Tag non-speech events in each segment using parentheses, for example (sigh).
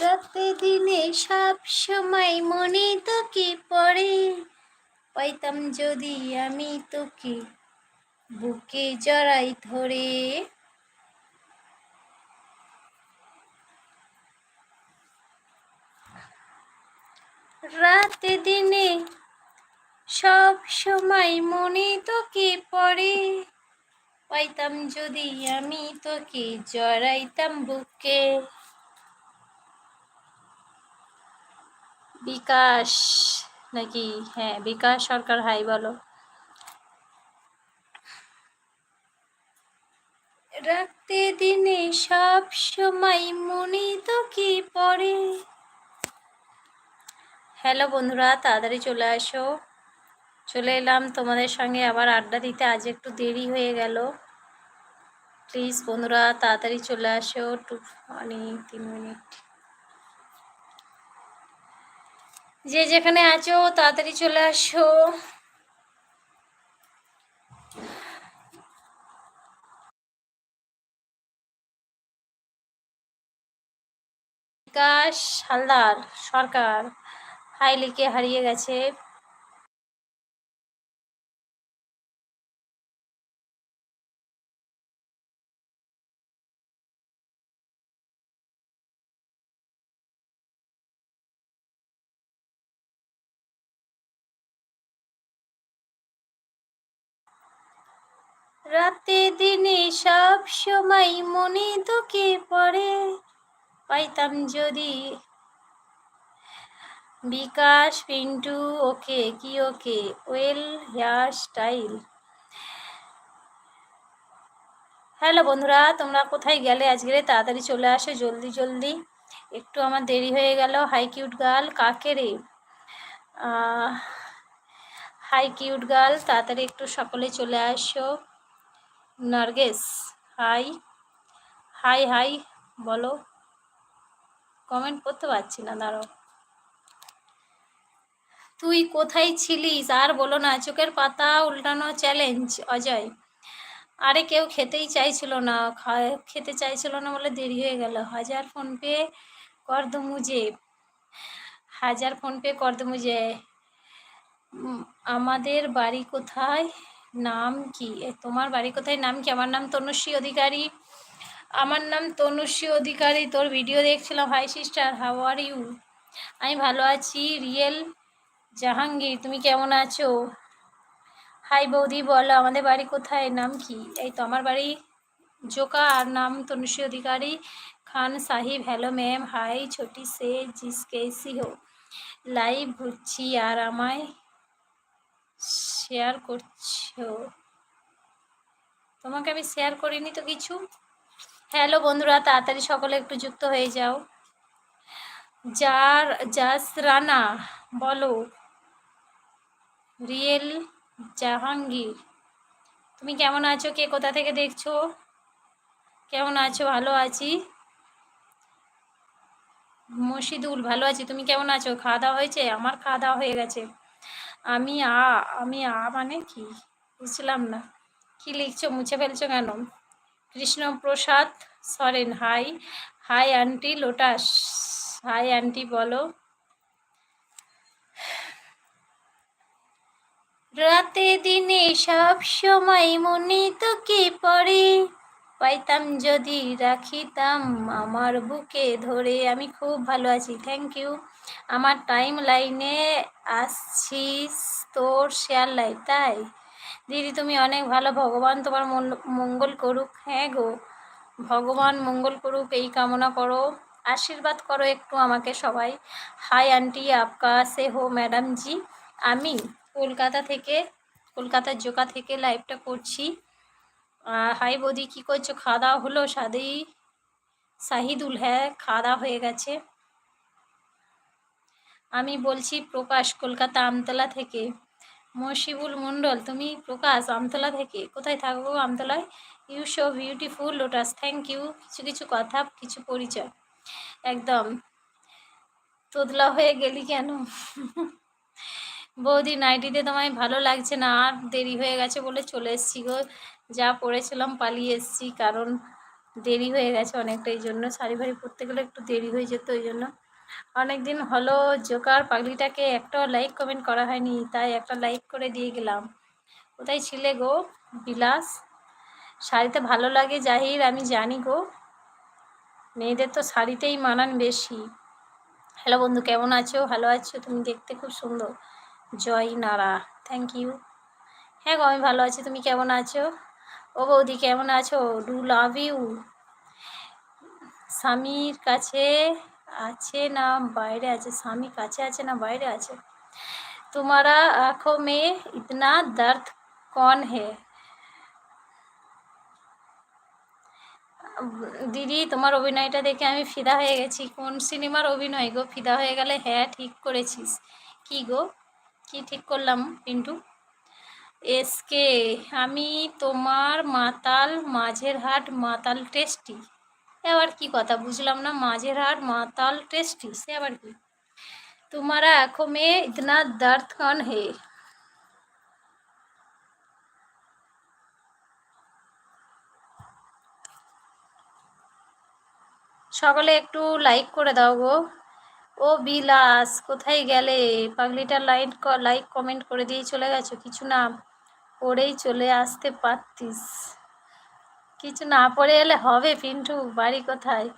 রাতে দিনে সব সময় মনে তোকে পড়ে। পাইতাম যদি আমি তোকে বুকে জড়াই ধরে। রাতে দিনে সব সময় মনে তোকে পড়ে। পাইতাম যদি আমি তোকে জড়াইতাম বুকে। বিকাশ নাকি? হ্যাঁ বিকাশ সরকার হাই বলো। রাতে দিনে সব সময় মনে তোকে পড়ে? হ্যালো বন্ধুরা তাড়াতাড়ি চলে আসো। চলে এলাম তোমাদের সঙ্গে আবার আড্ডা দিতে আজ একটু দেরি হয়ে গেল। প্লিজ বন্ধুরা তাড়াতাড়ি চলে আসো। টু মানে তিন মিনিট। যে যেখানে আছো তাড়াতাড়ি চলে আসো। বিকাশ হালদার সরকার হাই লিখে হারিয়ে গেছে। রাতে দিনে সব সময় মনে তোকে পড়ে। পাইতাম যদি বিকাশ পিন্টু, ওকে কি okay, well hair style. Hello বন্ধুরা, তোমরা কোথায় গেলে আজকে? তাড়াতাড়ি চলে আসো জলদি জলদি। একটু আমার দেরি হয়ে গেল। হাই কিউট গার্ল, কাকে রে? হাই কিউট গার্ল, তাড়াতাড়ি একটু সকলে চলে আসো। নার্গেস, হাই। হাই হাই, বলো। কমেন্ট করতে পারছি না দাঁড়ো তুই কোথায় ছিলিস? আর বলো না, চোখের পাতা উল্টানো চ্যালেঞ্জ অজয়। আরে কেউ খেতেই চাইছিল না খেতে চাইছিল না বলে দেরি হয়ে গেল। হাজার ফোনপে কর দো হাজার ফোনপে কর দো আমাদের বাড়ি কোথায়? নাম কি? তোমার বাড়ি কোথায়? নাম কি? আমার নাম তনুশ্রী অধিকারী। আমার নাম তনুশ্রী অধিকারী। তোর ভিডিও দেখছিলাম। Hi sister how are you আমি ভালো আছি। রিয়েল জাহাঙ্গীর, তুমি কেমন আছো? হাই বৌদি, বলো, আমাদের বাড়ি কোথায়? নাম কি? এই তো, আমার বাড়ি জোকা আর নাম Tanushree Adhikari. Khan Sahib hello ma'am hi ছোটি সে জিস কেসি হো লাইভ ঘুরছি আর আমায় শেয়ার করছ? তোমাকে আমি শেয়ার করিনি তো কিছু? হ্যালো বন্ধুরা, তাড়াতাড়ি সকলে একটু যুক্ত হয়ে যাও। যার জাস রানা, বলো। রিয়েল জাহাঙ্গীর, তুমি কেমন আছো? কে কোথা থেকে দেখছ? কেমন আছো? ভালো আছি? মসিদুল ভালো আছি। তুমি কেমন আছো? খাওয়া দাওয়া হয়েছে? আমার খাওয়া দাওয়া হয়ে গেছে। আমি আ আমি আ মানে কি? বুঝলাম না। কি লিখছো? মুছে ফেলছো কেন? Krishnaprasad Soren, hi hi aunty Lotus, hi aunty বলো। রাতে দিনে সব সময় মনে তোকে পড়ে। পাইতাম যদি রাখিতাম, আমার বুকে ধরে আমি খুব ভালো আছি। থ্যাংক ইউ আমার টাইম লাইনে আসছিস তোর শেয়ার লাইট তাই? দিদি, তুমি অনেক ভালো ভগবান, তোমার মঙ্গল করুক। হ্যাঁ গো, ভগবান মঙ্গল করুক, এই কামনা করো। আশীর্বাদ করো একটু আমাকে সবাই। হাই আন্টি আপকা সে হো ম্যাডাম জি। আমি কলকাতা থেকে, কলকাতার জোকা থেকে লাইভটা করছি। হাই বৌদি, কী করছ? খাওয়া দাওয়া হলো? সাদেই শাহিদুল হ্যাঁ খাওয়া দাওয়া হয়ে গেছে। আমি বলছি প্রকাশ, কলকাতা আমতলা থেকে। মশিবুল মণ্ডল, তুমি প্রকাশ, আমতলা থেকে? কোথায় থাকব আমতলায়? You so beautiful Lotus thank you কিছু কিছু কথা, কিছু পরিচয়। একদম। তোদলা হয়ে গেলি কেন? বৌদি নাইটিতে তোমায় ভালো লাগছে না? আর দেরি হয়ে গেছে বলে চলে এসছি গো। যা পড়েছিলাম পালিয়ে এসছি, কারণ দেরি হয়ে গেছে অনেকটা এই জন্য শাড়ি ফাড়ি পরতে গেলে একটু দেরি হয়ে যেত ওই জন্য। অনেক দিন হলো জোকার পাগলিটাকে একটাও লাইক কমেন্ট করা হয়নি, তাই একটা লাইক করে দিয়ে গেলাম। কোথায় ছিলে গো বিলাস? শাড়িতে ভালো লাগে জাহির, আমি জানি গো। মেয়েদের তো শাড়িতেই মানান বেশি। হ্যালো বন্ধু, কেমন আছো? ভালো আছো? তুমি দেখতে খুব সুন্দর। জয় নারা থ্যাংক ইউ হ্যাঁ গো, আমি ভালো আছি, তুমি কেমন আছো? ও বৌদি, কেমন আছো? Do love you? স্বামীর কাছে আছে না বাইরে আছে? স্বামী কাছে আছে না বাইরে আছে? তোমারা আঁখো মে ইতনা দর্দ কন হে দিদি, তোমার অভিনয়টা দেখে আমি ফিদা হয়ে গেছি। কোন সিনেমার অভিনয় গো? ফিদা হয়ে গেলে হ্যাঁ ঠিক করেছিস। কি গো? কি ঠিক করলাম, পিন্টু? এসকে, আমি তোমার মাতাল মাঝের হাট মাতাল টেস্টি। আবার কি কথা? বুঝলাম না, মাঝের হাট মাতাল টেস্টি, সে আবার কি? তোমারা এখন মে ইতনা দর্দ কন হে। সকালে একটু লাইক করে দাও গো। ও বিলাস, কোথায় গেলে? পাগলিটা লাইন লাইক কমেন্ট করে দিয়ে চলে গেছো, কিছু না। পড়েই চলে আসতে পারতিস। কিছু না পড়ে এলে হবে পিন্টু, বাড়ি কোথায়?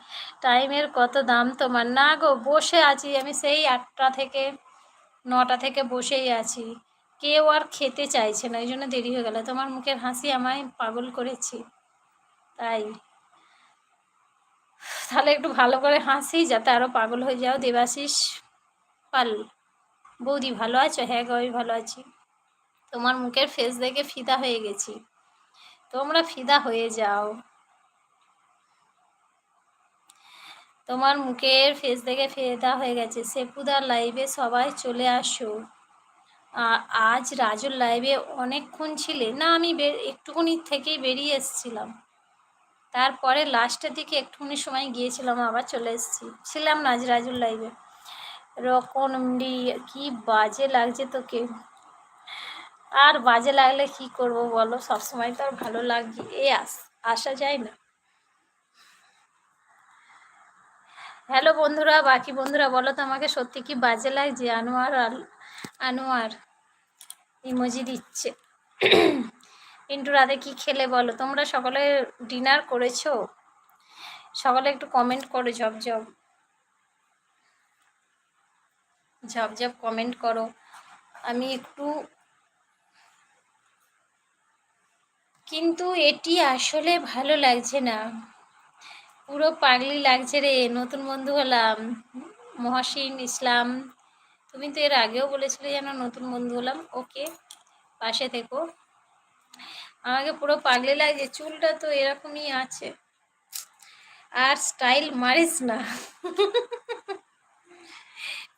টাইমের কত দাম তোমার? না গো, বসে আছি আমি সেই আটটা থেকে নটা থেকে বসেই আছি। কেউ আর খেতে চাইছে না ওই জন্য দেরি হয়ে গেল। তোমার মুখের হাসি আমায় পাগল করেছি। তাই। তাহলে একটু ভালো করে হাসি, যাতে আরও পাগল হয়ে যাও দেবাশিস পাল। বৌদি ভালো আছো? হ্যাঁ গো, আমি ভালো আছি। তোমার মুখের ফেস দেখে ফিদা হয়ে গেছি। তোমরা ফিদা হয়ে যাও। তোমার মুখের ফেস দেখে ফেদা হয়ে গেছে। সেপুদার লাইভে সবাই চলে আসো। আজ রাজুর লাইভে অনেকক্ষণ ছিলে। না, আমি একটুখানি থেকেই বেরিয়ে এসেছিলাম। তারপরে লাস্টের দিকে একটুখানি সময় গিয়েছিলাম, আবার চলে এসেছি। ছিলাম না আজ রাজুর লাইভে রকমডি কি বাজে লাগছে তোকে। আর বাজে লাগলে কি করব বলো? সবসময় তো আর ভালো লাগবে এ আস, আসা যায় না। হ্যালো বন্ধুরা, বাকি বন্ধুরা, বলো তো আমাকে সত্যি কি বাজে লাগছে? আনোয়ার আনোয়ার ইমোজি দিচ্ছে। পিন্টু রাতে কি খেলে বলো? তোমরা সকলে ডিনার করেছ? সকলে একটু কমেন্ট করো ঝপঝপ ঝপঝপ কমেন্ট করো। আমি একটু কিন্তু এটি আসলে ভালো লাগছে না। পুরো পাগলি লাগছে রে, নতুন বন্ধু হলাম। মহাসিন ইসলাম, তুমি তো এর আগেও বলেছিলে যেন নতুন বন্ধু হলাম। ওকে, পাশে থেকো। আমাকে পুরো পাগলে লাগছে, চুলটা তো এরকমই আছে। আর স্টাইল মারিস না।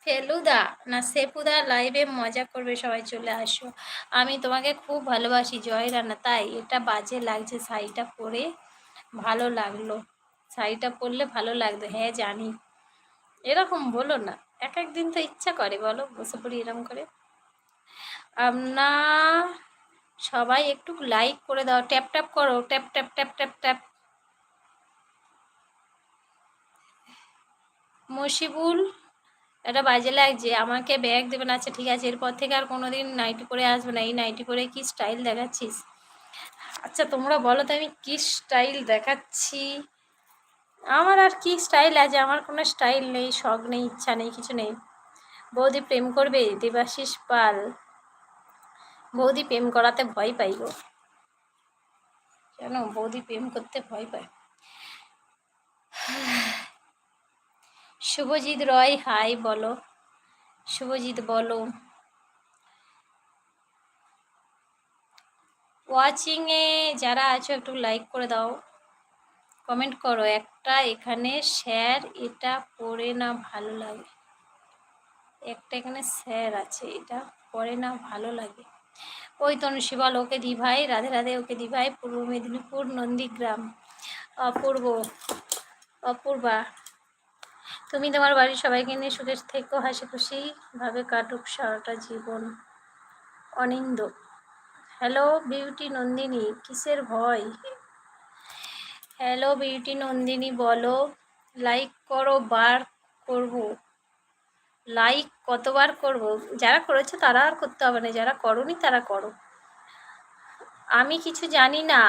ফেলুদা, না সেপুদা লাইভে মজা করবে সবাই চলে আসো। আমি তোমাকে খুব ভালোবাসি, জয় রান্না তাই এটা বাজে লাগছে, শাড়িটা পরে ভালো লাগল। শাড়িটা পরলে ভালো লাগতো হ্যাঁ জানি। এরকম বলো না, এক একদিন তো ইচ্ছা করে, বলো, বসে পড়ি এরকম করে। আপনার সবাই একটু লাইক করে দাও ট্যাপ ট্যাপ করো tap tap tap tap tap Moshibul এটা বাজে লাগছে, আমাকে ব্যাগ দেবেন আচ্ছা ঠিক আছে, এরপর থেকে আর কোনো দিন নাইটি পরে আসবে না, এই নাইটি পরে কি স্টাইল দেখাচ্ছিস? আচ্ছা তোমরা বলো তো আমি কি স্টাইল দেখাচ্ছি? আমার আর কি স্টাইল আছে? আমার কোনো স্টাইল নেই, শখ নেই, ইচ্ছা নেই, কিছু নেই। বৌদি প্রেম করবে, দেবাশিস পাল। বৌদি প্রেম করাতে ভয় পাই গো। কেন? বৌদি প্রেম করতে ভয় পায়। (sighs) শুভজিৎ রয়, হাই বলো। শুভজিৎ বলো। ওয়াচিংয়ে যারা আছো, একটু লাইক করে দাও। কমেন্ট করো, একটা এখানে স্যার এটা পড়ে না ভালো লাগে। একটা এখানে স্যার আছে, এটা পড়ে না ভালো লাগে। ওই তনুষী বল, ওকে দি ভাই, রাধে রাধে, ওকে দি ভাই, পূর্ব মেদিনীপুর, নন্দীগ্রাম। অপূর্ব, অপূর্বা। তুমি তোমার বাড়ির সবাইকে নিয়ে সুখের থেকেও হাসি খুশিভাবে কাটুক সারাটা জীবন। অনিন্দ হ্যালো বিউটি নন্দিনী, কিসের ভয়? হ্যালো বিউটি নন্দিনী, বলো লাইক করো, বার করব। লাইক কতবার করব? যারা করেছ তারা আর করতে হবে না, যারা করনি তারা করো। আমি কিছু জানি না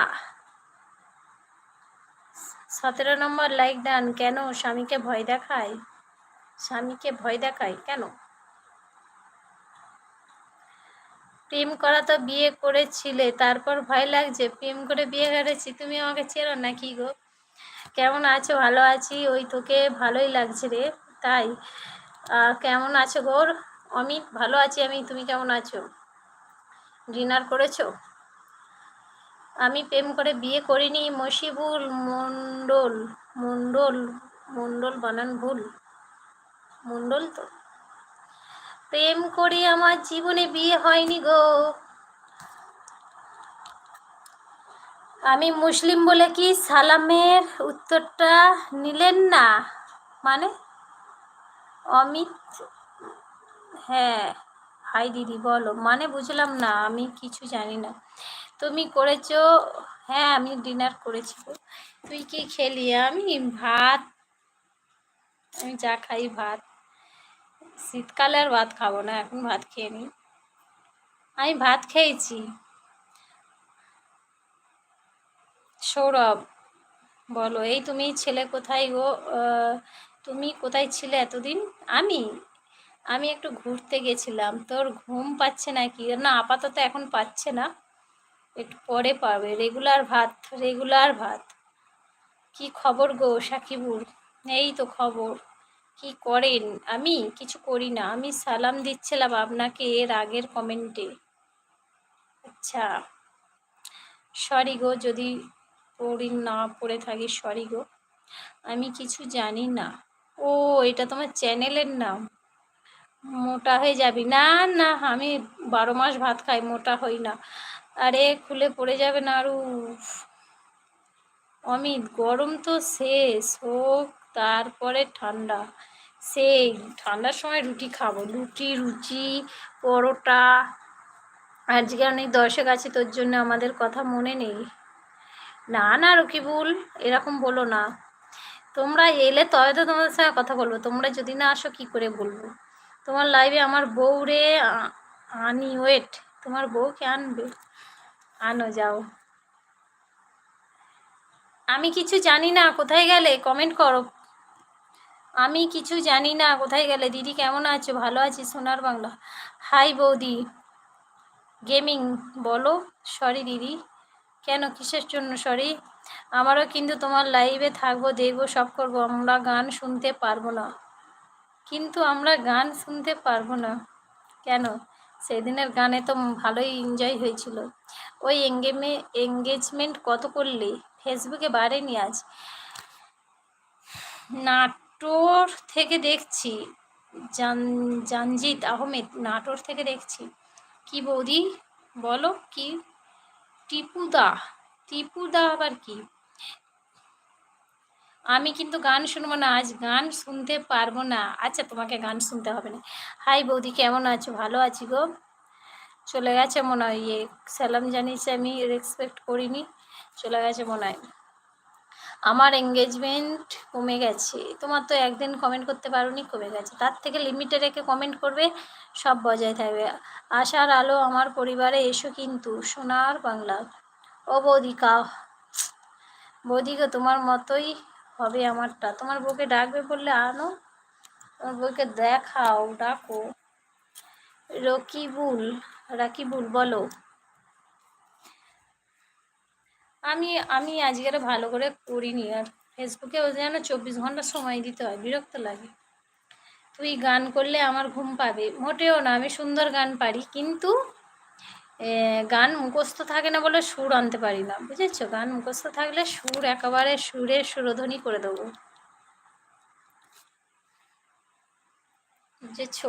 সতেরো নম্বর লাইক ডান কেন? স্বামীকে ভয় দেখায়? স্বামীকে ভয় দেখায় কেন? প্রেম করা তো বিয়ে করেছিলে, তারপর ভয় লাগছে। প্রেম করে বিয়ে করেছি, তুমি আমাকে চেনো না কি গো? কেমন আছো? ভালো আছি? ওই তোকে ভালোই লাগছে রে, তাই। কেমন আছো গোর অমিত, ভালো আছি আমি, তুমি কেমন আছো? ডিনার করেছ? আমি প্রেম করে বিয়ে করিনি মশিবুল মন্ডল মন্ডল মন্ডল বানান ভুল মন্ডল তো। প্রেম করে আমার জীবনে বিয়ে হয়নি গো। আমি মুসলিম বলে কি সালামের উত্তরটা নিলেন না? মানে? অমিত হ্যাঁ হাই দিদি বলো। মানে বুঝলাম না, আমি কিছু জানি না। তুমি করেছ হ্যাঁ আমি ডিনার করেছি তুই কি খেলি? আমি ভাত, আমি চা খাই ভাত। শীতকালে আর ভাত খাব না, এখন ভাত খেয়ে নি। আমি ভাত খেয়েছি। সৌরভ, বলো, এই তুমি ছেলে কোথায় গো? তুমি কোথায় ছিলে এতদিন? আমি? আমি একটু ঘুরতে গেছিলাম। তোর ঘুম পাচ্ছে নাকি? না, আপাতত এখন পাচ্ছে না। একটু পরে পাবে রেগুলার ভাত রেগুলার ভাত। কি খবর গো সাকিবুর এই তো খবর। কি করেন? আমি কিছু করি না। আমি সালাম দিচ্ছিলাম আপনাকে এর আগের কমেন্টে আচ্ছা। সরি গো, যদি পড়ি না, পড়ে থাকি সরি গো। আমি কিছু জানি না। ও, এটা তোমার চ্যানেলের নাম? মোটা হয়ে যাবি। না না, আমি বারো মাস ভাত খাই, মোটা হই না। আরে খুলে পড়ে যাবে না আরু অমিত, গরম তো শেষ, হোক, তারপরে ঠান্ডা। সেই, ঠান্ডার সময় রুটি খাব। রুটি, রুচি, পরোটা। আজকে অনেক দর্শক আছে তোর জন্য আমাদের কথা মনে নেই। না না, রকিবুল, এরকম বলো না। তোমরা এলে তবে তো তোমাদের সঙ্গে কথা বলব। তোমরা যদি না আসো, কি করে বলব? তোমার লাইভে আমার বউ রে আনি ওয়েট তোমার বউকে আনবে। আনো, যাও। আমি কিছু জানি না, কোথায় গেলে? কমেন্ট করো। আমি কিছু জানি না, কোথায় গেলে? দিদি কেমন আছো? ভালো আছি, সোনার বাংলা। হাই বৌদি। গেমিং বলো। সরি দিদি। কেন? কিসের জন্য? সরি আমারও কিন্তু তোমার লাইভে থাকব, দেখব, সব করব। আমরা গান শুনতে পারব না। কিন্তু আমরা গান শুনতে পারব না। কেন? সেদিনের গানে তো ভালোই এনজয় হয়েছিল। ওই এঙ্গেমে এঙ্গেজমেন্ট কত করলে? ফেসবুকে বাড়েনি আজ? নাটোর থেকে দেখছি। জান, জানজিৎ আহমেদ, নাটোর থেকে দেখছি। কি বৌদি? বলো কি? টিপুদা। টিপুদা আবার কি? আমি কিন্তু গান শুনব না, আজ গান শুনতে পারব না। আচ্ছা তোমাকে গান শুনতে হবে না। হাই বৌদি, কেমন আছো? ভালো আছি গো। চলে গেছে মনে হয় ইয়ে স্যালাম জানিয়েছে আমি রেসপেক্ট করিনি। চলে গেছে মনে হয়। আমার এঙ্গেজমেন্ট কমে গেছে। তোমার তো একদিন কমেন্ট করতে পারোনি, কমে গেছে। তার থেকে লিমিটে রেখে কমেন্ট করবে, সব বজায় থাকবে। আশার আলো আমার পরিবারে এসো কিন্তু, সোনার বাংলা। ও বৌদি বৌদিকা বৌদিকে তোমার মতোই হবে আমারটা। তোমার বউকে ডাকবে বললে আনো। তোমার বউকে দেখাও, ডাকো। রকিবুল, রাকিবুল, বলো। আমি আমি আজকের ভালো করে করিনি। আর ফেসবুকে ওই যেন চব্বিশ ঘণ্টা সময় দিতে হয়, বিরক্ত লাগে। তুই গান করলে আমার ঘুম পাবে। মোটেও না, আমি সুন্দর গান পারি, কিন্তু গান মুখস্থ থাকে না বলে সুর আনতে পারি না, বুঝেছ? গান মুখস্থ থাকলে সুর একেবারে সুরে সুরধ্বনি করে দেবো। বুঝেছ?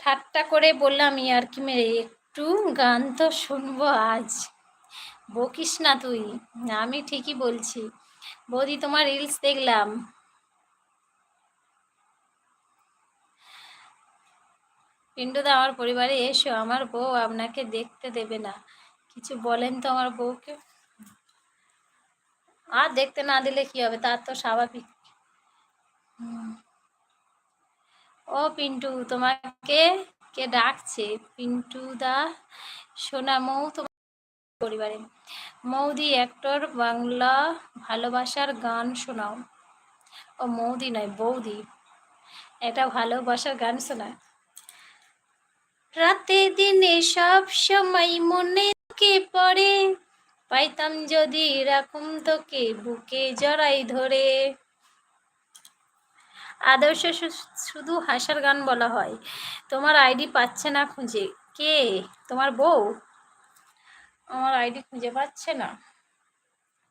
ঠাট্টা করে বললাম, ইয়ার কি মেরে, একটু গান তো শুনব আজ। বকিস না তুই, আমি ঠিকই বলছি। বৌদি, তোমার রিলস দেখলাম। পিন্টুদা আমার পরিবারে এসো, আমার বউ আপনাকে দেখতে দেবে না। কিছু বলেন তো আমার বউকে। আর দেখতে না দিলে কি হবে? তার তো স্বাভাবিক। ও পিন্টু, তোমাকে কে ডাকছে? পিন্টু দা, সোনা মৌ, তোমার পরিবারে। মৌদি অ্যাক্টর বাংলা ভালোবাসার গান শোনাও। ও মৌদি নয়, বৌদি। এটা ভালোবাসার গান শোনায়। রাতে দিনে সব সময় মনে কে পড়ে? পাইতাম যদি রাখুম তোকে বুকে জড়াই ধরে। আদর্শ শুধু হাসার গান বলা হয়। তোমার আইডি পাচ্ছে না খুঁজে। কে? তোমার বউ? আমার আইডি খুঁজে পাচ্ছে না।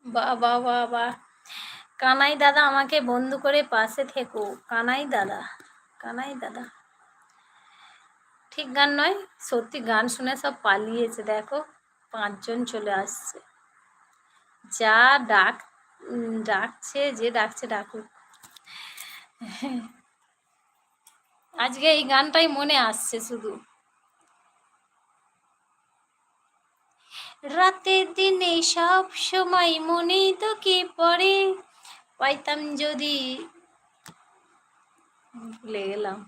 বা বা বা বা। কানাই দাদা, আমাকে বন্ধু করে পাশে থেকো। কানাই দাদা কানাই দাদা। ঠিক গান নয়, সত্যি গান শুনে সব পালিয়েছে। দেখো, পাঁচজন চলে আসছে। যা ডাক ডাকছে, যে ডাকছে, ডাকুক। আজকে এই গানটাই মনে আসছে শুধু। রাতের দিনে সব সময় মনে তো কে পড়ে। পাইতাম যদি ভুলে গেলাম।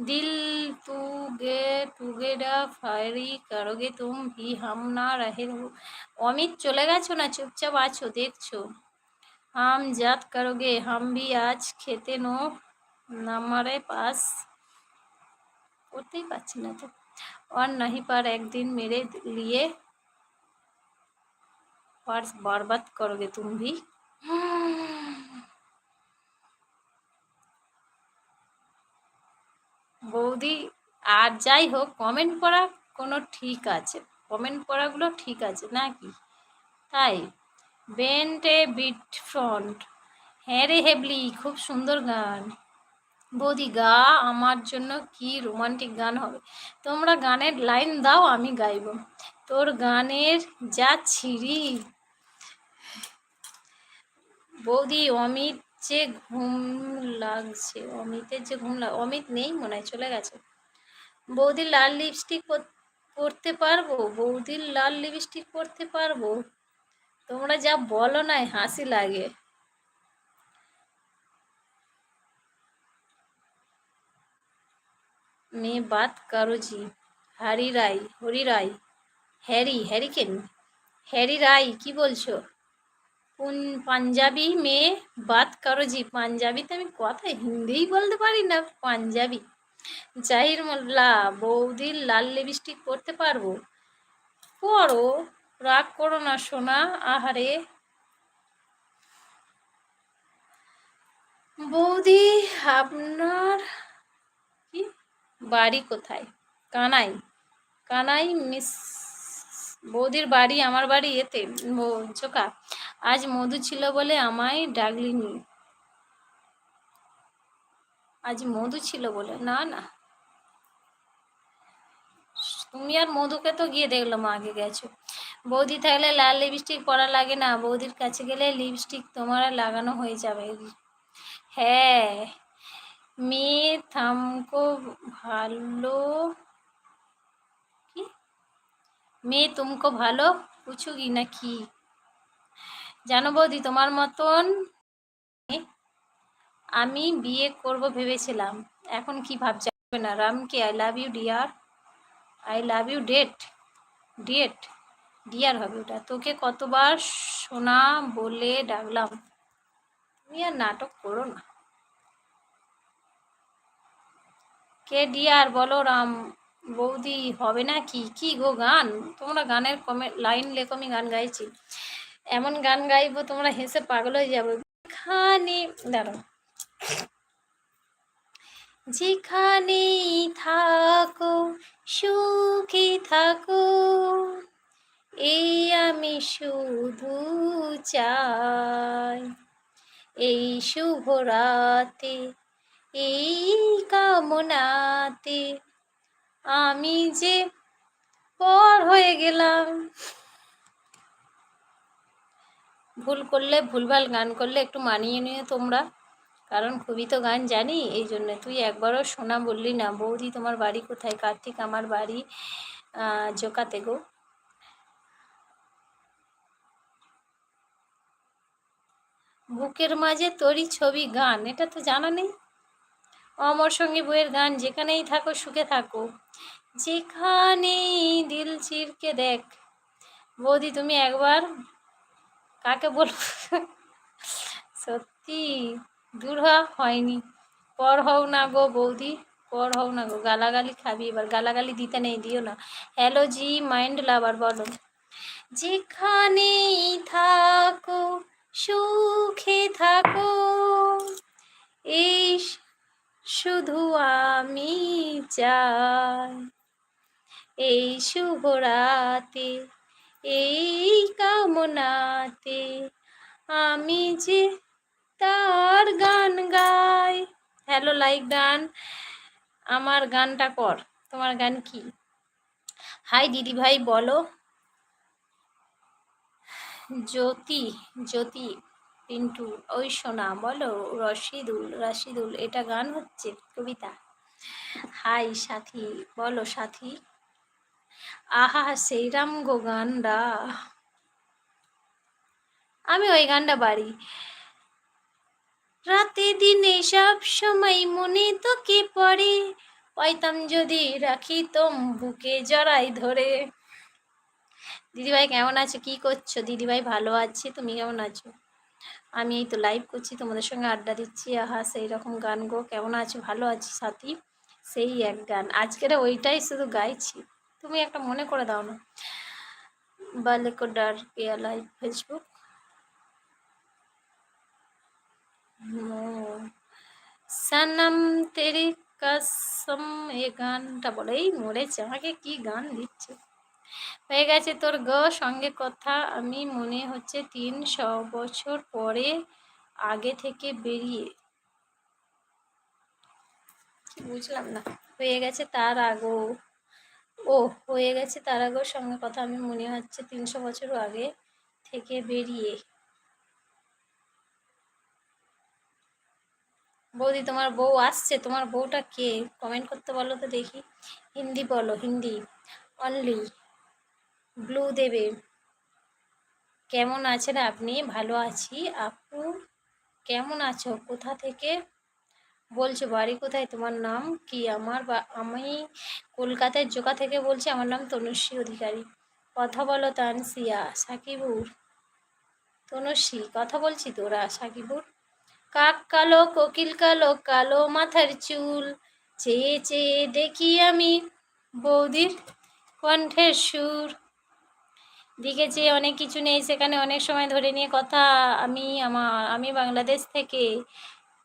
দিল তু গে টুগেডা ফায়ারি করোগে তুম ভি হাম না রহে হো অমিত চলে গেছো না চুপচাপ আছো দেখছো হাম জাত করোগে হাম ভি আজ খেতে নো নামারে পাস করতেই পারছি না তো और नहीं पर एक दिन मेरे लिए पर बर्बाद करोगे तुम भी বৌদি, আর যাই হোক কমেন্ট পড়া কোনো ঠিক আছে। কমেন্ট পড়াগুলো ঠিক আছে নাকি? তাই বেন্টে বিট ফ্রন্ট হ্যাঁ রে হেবলি, খুব সুন্দর গান। বৌদি, গা আমার জন্য কি রোমান্টিক গান হবে? তোমরা গানের লাইন দাও, আমি গাইব। তোর গানের যা ছিরি। বৌদি, অমিত যে ঘুম লাগছে, অমিতের যে ঘুম লাগ, অমিত নেই মনে হয়, চলে গেছে। বৌদির লাল লিপস্টিক পরতে পারব? বৌদির লাল লিপস্টিক পরতে পারব? তোমরা যা বলো নাই হাসি লাগে। মে বাত কারও জি Hari Rai Hari Rai Harry, hurricane? Harry Rai কি বলছো? কোন পাঞ্জাবি মেয়ে? বাত করো জি, পাঞ্জাবিতে আমি কথা হিন্দিই বলতে পারি না, পাঞ্জাবি। জাহির মোল্লা বৌদির লাল লিপস্টিক করতে পারব? পরো, রাগ করো না সোনা, আহারে। বৌদি, আপনার কি? বাড়ি কোথায়? কানাই। কানাই, মিস বৌদির বাড়ি, আমার বাড়ি এতে চোকা আজ মধু ছিল বলে আমায় ডাকলিনি। আজ মধু ছিল বলে, না না। তুমি আর মধুকে তো গিয়ে দেখলাম আগে গেছো। বৌদি থাকলে লাল লিপস্টিক পরা লাগে না, বৌদির কাছে গেলে লিপস্টিক তোমার লাগানো হয়ে যাবে। হ্যাঁ মেয়ে থামকো, ভালো মেয়ে তুমকো ভালো পুছুগি না কি জানো বৌদি, তোমার মতন আমি বিয়ে করব ভেবেছিলাম। এখন কি ভাবছি? না। রামকে I love you dear I love you date date dear হবে ওটা। তোকে কতবার সোনা বলে ডাকলাম? তুমি আর নাটক করো না। কে ডিয়ার বলো রাম। বৌদি, হবে না কি কি গো গান? তোমরা গানের কমে, লাইন লেখো, আমি গান গাইছি। এমন গান গাইবো, তোমরা হেসে পাগল হয়ে যাবে। যেখানে, দাঁড়াও। যেখানেই থাকো, সুখী থাকো, এই আমি শুধু চাই। এই শুভ রাতে, এই কামনাতে আমি যে পর হয়ে গেলাম। ভুল করলে ভুলভাল গান করলে একটু মানিয়ে নিও তোমরা। কারণ খুবই তো গান জানি, এই জন্য তুই একবারও শোনা বললি না, বৌদি তোমার বাড়ি কোথায়? কার্তিক আমার বাড়ি? জোকাতে গো। বুকের মাঝে তোরই ছবি গান, এটা তো জানা নেই। অমর সঙ্গী বইয়ের গান যেখানেই থাকো, সুখে থাকো। যেখানেই দিল চিরকে দেখ। বৌদি, তুমি একবার কাকে বল? সত্যি, দূর হওয়া হয়নি। পর হও না গো বৌদি, পর হও না গো। গালাগালি খাবি এবার, গালাগালি দিতে নেই, দিও না। হ্যালো জি, মাইন্ড লাভার বলো। যেখানেই থাকো, সুখে থাকো এই শুধু আমি চাই এই শুভ রাতে, এই কামনাতে আমি যে তার গান গাই। হ্যালো লাইক গান আমার গানটা কর। তোমার গান কি? হাই দিদি ভাই, বলো। জ্যোতি জ্যোতি। পিন্টু, ওই সোনা, বলো, রশিদুল রশিদুল, এটা গান হচ্ছে, কবিতা? হাই সাথী, বলো সাথী। আহা সেই রাম গো গানটা। আমি ওই গানটা বাড়ি রাতে দিনে সব সময় মনে তো কে পড়ে। পাইতাম যদি রাখি তোম বুকে জড়াই ধরে। দিদিভাই কেমন আছো? কি করছ? দিদিভাই ভালো আছে? তুমি কেমন আছো? আমি এই তো লাইভ করছি, তোমাদের সঙ্গে আড্ডা দিচ্ছি। আহা, সেই রকম গান গো, কেমন আছো? ভালো আছি সাথী। সেই এক গান। আজকের ওইটাই শুধু গাইছি। তুমি একটা মনে করে দাও না। বালেকো ডার পেয়া লাইভ ফেসবুক সনম তেরি কাসম, এ গানটা বলেই মরেছে, আমাকে কি গান দিচ্ছে? হয়ে গেছে তোর গ, সঙ্গে কথা। আমি মনে হচ্ছে তিনশো বছর পরে আগে থেকে বেরিয়ে বুঝলাম না। হয়ে গেছে তার আগো। ও, হয়ে গেছে তার আগের সঙ্গে কথা। আমি মনে হচ্ছে তিনশো বছর আগে থেকে বেরিয়ে। বৌদি, তোমার বউ আসছে। তোমার বউটা কে? কমেন্ট করতে বলো তো দেখি। হিন্দি বলো, হিন্দি। অনলি ব্লু দেবে। কেমন আছেন আপনি? ভালো আছি। আপু, কেমন আছো? কোথা থেকে বলছো? বাড়ি কোথায়? তোমার নাম কি? আমার বা, আমি কলকাতার জোকা থেকে বলছি, আমার নাম তনুশ্রী অধিকারী। কথা বলো তানসিয়া। সাকিবুর? তনুশ্রী, কথা বলছি তোরা সাকিবুর? কাক কালো, কোকিল কালো কালো মাথার চুল, চেয়ে চেয়ে দেখি আমি বৌদির কণ্ঠের সুর। যে অনেক কিছু নেই, সেখানে অনেক সময় ধরে নিয়ে কথা আমি আমার আমি বাংলাদেশ থেকে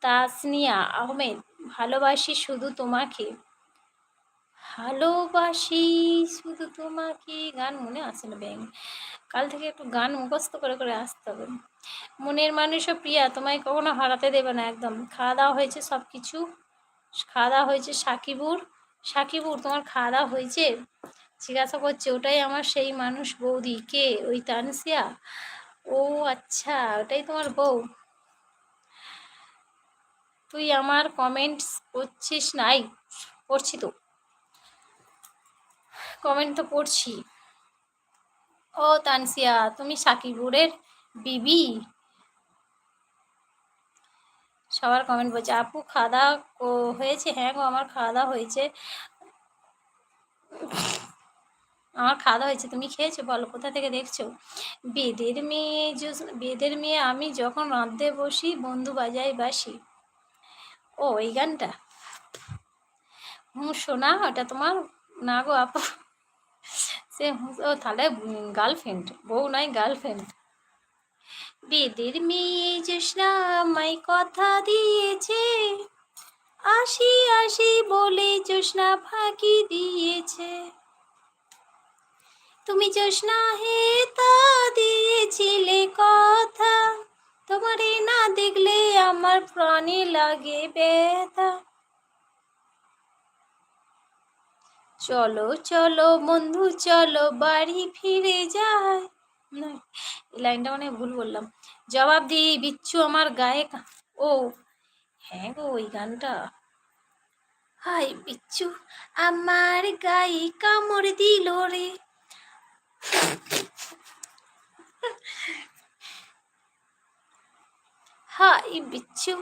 তাসনিয়া আহমেদ, ভালোবাসি শুধু তোমাকে। ভালোবাসি শুধু তোমাকে, গান মনে আসে না ব্যাং কাল থেকে একটু গান মুখস্থ করে করে আসতে হবে। মনের মানুষও প্রিয়া, তোমায় কখনো হারাতে দেবে না একদম। খাওয়া দাওয়া হয়েছে সব কিছু খাওয়া দাওয়া হয়েছে সাকিবুর। সাকিবুর, তোমার খাওয়া দাওয়া হয়েছে? জিজ্ঞাসা করছে, ওটাই আমার সেই মানুষ বৌদি, কে? ওই তানসিয়া? ও আচ্ছা ওটাই তোমার বউ। তুই আমার কমেন্টস করছিস নাই? পড়ছি তো। কমেন্ট তো পড়ছি। ও তানসিয়া, তুমি সাকিবুরের বিবি? সবার কমেন্ট বলছে, আপু, খাওয়া দাওয়া হয়েছে? হ্যাঁ গো, আমার খাওয়া দাওয়া হয়েছে। আমার খাওয়া দাওয়া হয়েছে, তুমি খেয়েছো? বলো, কোথা থেকে দেখছ? বেদের মেয়ে বেদের মেয়ে আমি যখন রাঁধতে বসি, বন্ধু বাজাই বাসি। ও, এই গানটা? হুম শোনা ওটা তোমার? না গো, আপু। সে ও, তাহলে গার্লফ্রেন্ড, বউ নয়, গার্লফ্রেন্ড। বেদের মেয়ে জোসনা আমায় কথা দিয়েছে, আসি আসি বলে জোসনা ফাঁকি দিয়েছে। তুমি জোসনা হে তা দিয়েছিলে কথা। তোমারে না দেখলে আমার প্রাণে লাগে ব্যথা। চলো চলো, বন্ধু, চলো, বাড়ি ফিরে যায় না, এই লাইনটা মানে ভুল বললাম। জবাব দিই বিচ্ছু আমার গায়ে ও হ্যাঁ গো, ওই গানটা। হাই বিচ্ছু, আমার গায়ে কামড় দিল রে। হাই বিচ্ছু,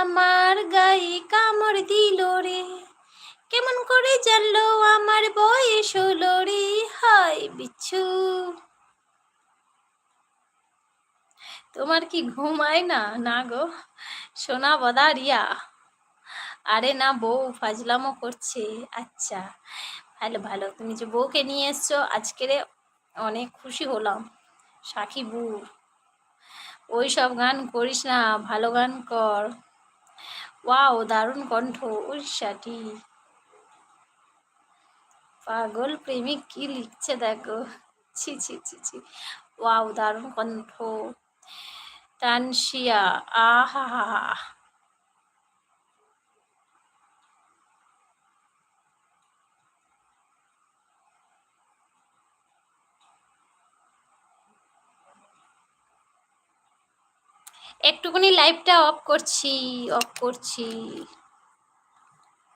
আমার গায়ে কামড় দিল রে। কেমন করে জানলো আমার বয়স হলো রে? হাই বিচ্ছু। তোমার কি ঘুমায় না? না গো, সোনা বদা রিয়া আরে না বউ, ফাজলামো করছে। আচ্ছা ভালো ভালো। তুমি যে বউকে নিয়ে এসছো, আজকেরে অনেক খুশি হলাম। সাকিবুর ওই সব গান করিস না, ভালো গান কর। ওয়াও, দারুণ কণ্ঠ উৎসাটি পাগল প্রেমিক কি লিখছে দেখো। ছি ছি ছি ছি। ওয়াও, দারুণ কণ্ঠ। টানসিয়া আহা, হা হা। একটুখানি লাইভটা অফ করছি অফ করছি।